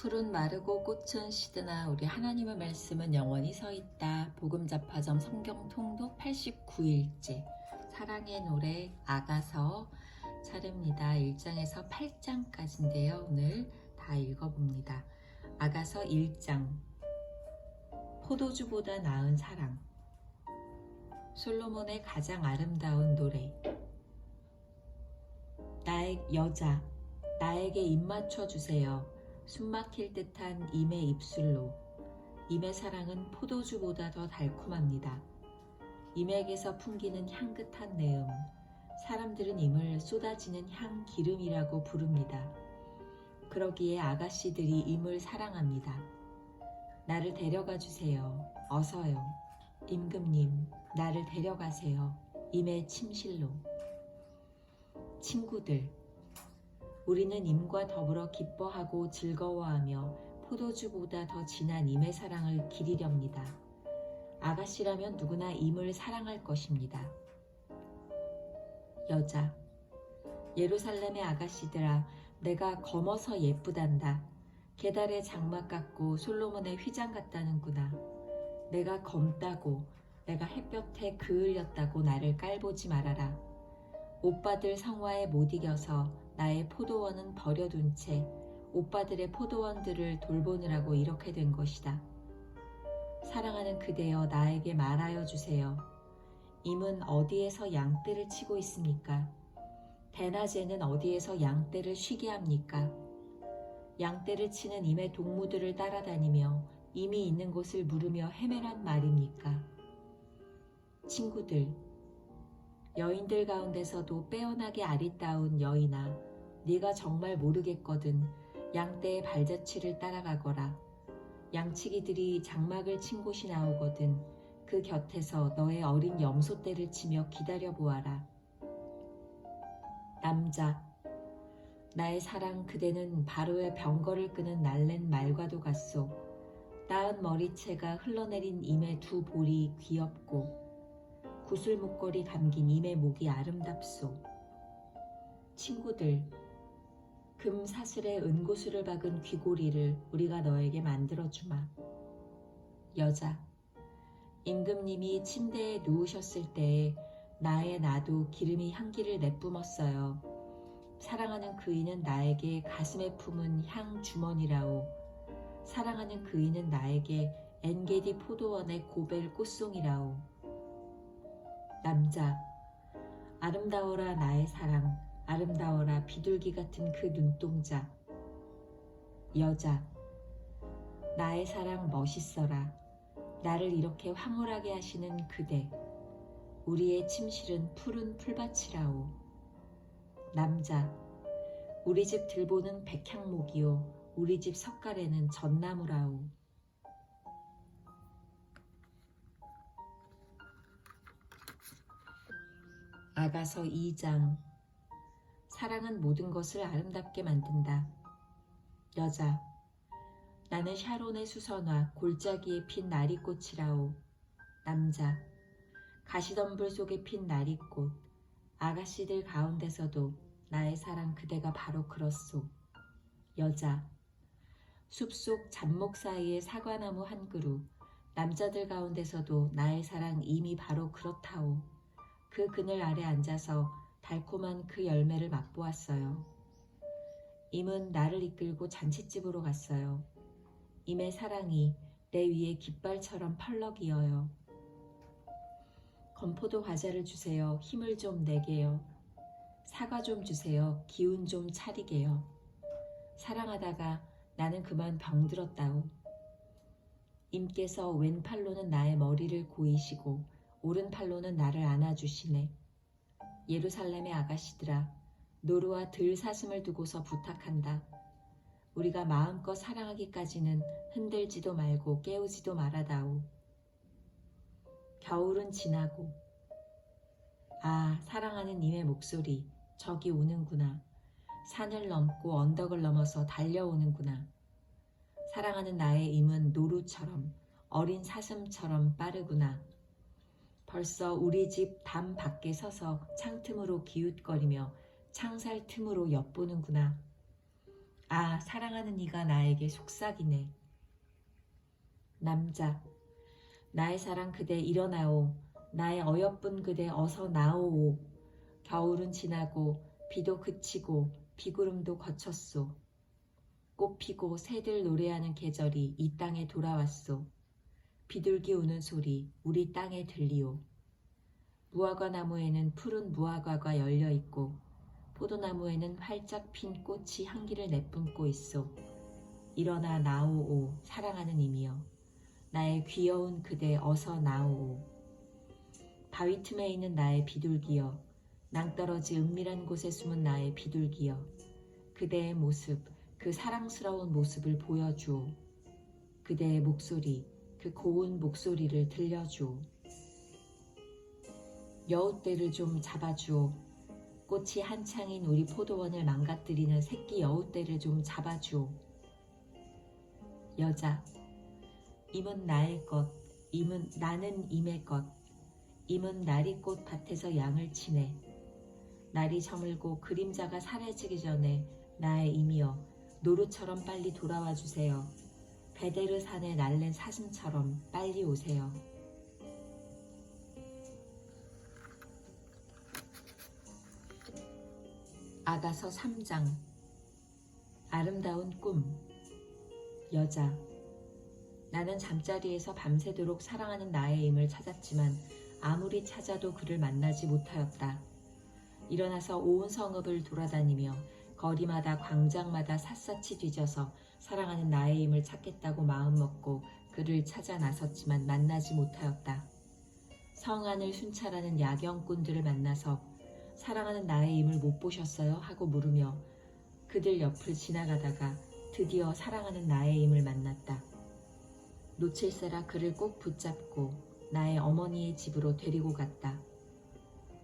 풀은 마르고 꽃은 시드나 우리 하나님의 말씀은 영원히 서 있다. 복음자파점 성경 통독 89일째 사랑의 노래 아가서 차례입니다. 1장에서 8장까지인데요. 오늘 다 읽어봅니다. 아가서 1장 포도주보다 나은 사랑 솔로몬의 가장 아름다운 노래 나의 여자 나에게 입 맞춰 주세요. 숨막힐 듯한 임의 입술로 임의 사랑은 포도주보다 더 달콤합니다. 임에게서 풍기는 향긋한 내음 사람들은 임을 쏟아지는 향 기름이라고 부릅니다. 그러기에 아가씨들이 임을 사랑합니다. 나를 데려가 주세요. 어서요. 임금님, 나를 데려가세요. 임의 침실로. 친구들, 우리는 임과 더불어 기뻐하고 즐거워하며 포도주보다 더 진한 임의 사랑을 기리렵니다. 아가씨라면 누구나 임을 사랑할 것입니다. 여자 예루살렘의 아가씨들아 내가 검어서 예쁘단다. 계달의 장막 같고 솔로몬의 휘장 같다는구나. 내가 검다고 내가 햇볕에 그을렸다고 나를 깔보지 말아라. 오빠들 성화에 못 이겨서 나의 포도원은 버려둔 채 오빠들의 포도원들을 돌보느라고 이렇게 된 것이다. 사랑하는 그대여 나에게 말하여 주세요. 임은 어디에서 양떼를 치고 있습니까? 대낮에는 어디에서 양떼를 쉬게 합니까? 양떼를 치는 임의 동무들을 따라다니며 임이 있는 곳을 물으며 헤매란 말입니까? 친구들, 여인들 가운데서도 빼어나게 아리따운 여인아, 네가 정말 모르겠거든 양떼의 발자취를 따라가거라. 양치기들이 장막을 친 곳이 나오거든 그 곁에서 너의 어린 염소 떼를 치며 기다려 보아라. 남자, 나의 사랑 그대는 바로의 병거를 끄는 날랜 말과도 같소. 나은 머리채가 흘러내린 임의 두 볼이 귀엽고 구슬 목걸이 감긴 임의 목이 아름답소. 친구들, 금 사슬에 은고슬을 박은 귀고리를 우리가 너에게 만들어 주마. 여자, 임금님이 침대에 누우셨을 때에 나의 나도 기름이 향기를 내뿜었어요. 사랑하는 그이는 나에게 가슴에 품은 향 주머니라오. 사랑하는 그이는 나에게 엔게디 포도원의 고벨 꽃송이라오. 남자, 아름다워라 나의 사랑, 아름다워라 비둘기 같은 그 눈동자. 여자, 나의 사랑 멋있어라. 나를 이렇게 황홀하게 하시는 그대. 우리의 침실은 푸른 풀밭이라오. 남자, 우리 집 들보는 백향목이요. 우리 집 석가래는 전나무라오. 아가서 2장 사랑은 모든 것을 아름답게 만든다. 여자 나는 샤론의 수선화 골짜기에 핀 나리꽃이라오. 남자 가시덤불 속에 핀 나리꽃 아가씨들 가운데서도 나의 사랑 그대가 바로 그렇소. 여자 숲속 잡목 사이의 사과나무 한 그루 남자들 가운데서도 나의 사랑 이미 바로 그렇다오. 그 그늘 아래 앉아서 달콤한 그 열매를 맛보았어요. 임은 나를 이끌고 잔치집으로 갔어요. 임의 사랑이 내 위에 깃발처럼 펄럭이어요. 건포도 과자를 주세요. 힘을 좀 내게요. 사과 좀 주세요. 기운 좀 차리게요. 사랑하다가 나는 그만 병들었다오. 임께서 왼팔로는 나의 머리를 고이시고 오른팔로는 나를 안아주시네. 예루살렘의 아가씨들아, 노루와 들 사슴을 두고서 부탁한다. 우리가 마음껏 사랑하기까지는 흔들지도 말고 깨우지도 말아다오. 겨울은 지나고, 아, 사랑하는 님의 목소리, 저기 오는구나. 산을 넘고 언덕을 넘어서 달려오는구나. 사랑하는 나의 임은 노루처럼, 어린 사슴처럼 빠르구나. 벌써 우리 집 담 밖에 서서 창틈으로 기웃거리며 창살 틈으로 엿보는구나. 아, 사랑하는 이가 나에게 속삭이네. 남자, 나의 사랑 그대 일어나오. 나의 어여쁜 그대 어서 나오오. 겨울은 지나고 비도 그치고 비구름도 거쳤소. 꽃 피고 새들 노래하는 계절이 이 땅에 돌아왔소. 비둘기 우는 소리 우리 땅에 들리오. 무화과 나무에는 푸른 무화과가 열려 있고 포도나무에는 활짝 핀 꽃이 향기를 내뿜고 있소. 일어나 나오오 사랑하는 이미여. 나의 귀여운 그대 어서 나오오. 바위 틈에 있는 나의 비둘기여. 낭떠러지 은밀한 곳에 숨은 나의 비둘기여. 그대의 모습, 그 사랑스러운 모습을 보여주오. 그대의 목소리, 그 고운 목소리를 들려주오. 여우떼를 좀 잡아주오. 꽃이 한창인 우리 포도원을 망가뜨리는 새끼 여우떼를 좀 잡아주오. 여자, 임은 나의 것, 임은 나는 임의 것. 임은 나리꽃 밭에서 양을 치네. 날이 저물고 그림자가 사라지기 전에 나의 임이여 노루처럼 빨리 돌아와 주세요. 베데르 산에 날랜 사슴처럼 빨리 오세요. 아가서 3장 아름다운 꿈 여자 나는 잠자리에서 밤새도록 사랑하는 나의 임을 찾았지만 아무리 찾아도 그를 만나지 못하였다. 일어나서 온 성읍을 돌아다니며 거리마다 광장마다 샅샅이 뒤져서 사랑하는 나의 임을 찾겠다고 마음먹고 그를 찾아 나섰지만 만나지 못하였다. 성안을 순찰하는 야경꾼들을 만나서 사랑하는 나의 임을 못 보셨어요? 하고 물으며 그들 옆을 지나가다가 드디어 사랑하는 나의 임을 만났다. 놓칠세라 그를 꼭 붙잡고 나의 어머니의 집으로 데리고 갔다.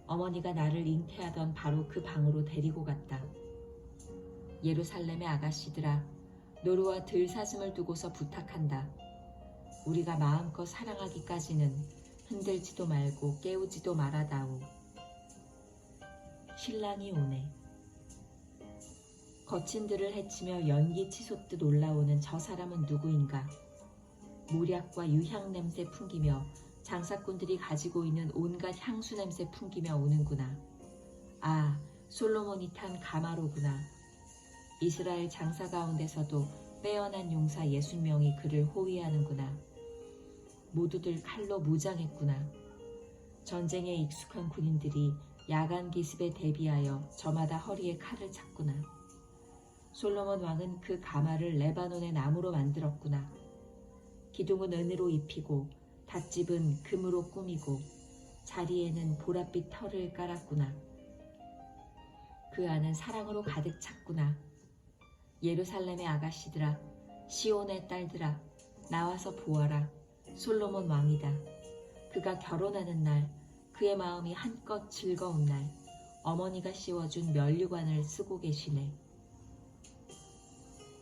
어머니가 나를 잉태하던 바로 그 방으로 데리고 갔다. 예루살렘의 아가씨들아, 노루와 들 사슴을 두고서 부탁한다. 우리가 마음껏 사랑하기까지는 흔들지도 말고 깨우지도 말아다오. 신랑이 오네. 거친 들을 해치며 연기 치솟듯 올라오는 저 사람은 누구인가? 모략과 유향 냄새 풍기며 장사꾼들이 가지고 있는 온갖 향수 냄새 풍기며 오는구나. 아, 솔로몬이 탄 가마로구나. 이스라엘 장사 가운데서도 빼어난 용사 예순 명이 그를 호위하는구나. 모두들 칼로 무장했구나. 전쟁에 익숙한 군인들이 야간 기습에 대비하여 저마다 허리에 칼을 찼구나. 솔로몬 왕은 그 가마를 레바논의 나무로 만들었구나. 기둥은 은으로 입히고 닷집은 금으로 꾸미고 자리에는 보랏빛 털을 깔았구나. 그 안은 사랑으로 가득 찼구나. 예루살렘의 아가씨들아, 시온의 딸들아, 나와서 보아라. 솔로몬 왕이다. 그가 결혼하는 날, 그의 마음이 한껏 즐거운 날, 어머니가 씌워준 면류관을 쓰고 계시네.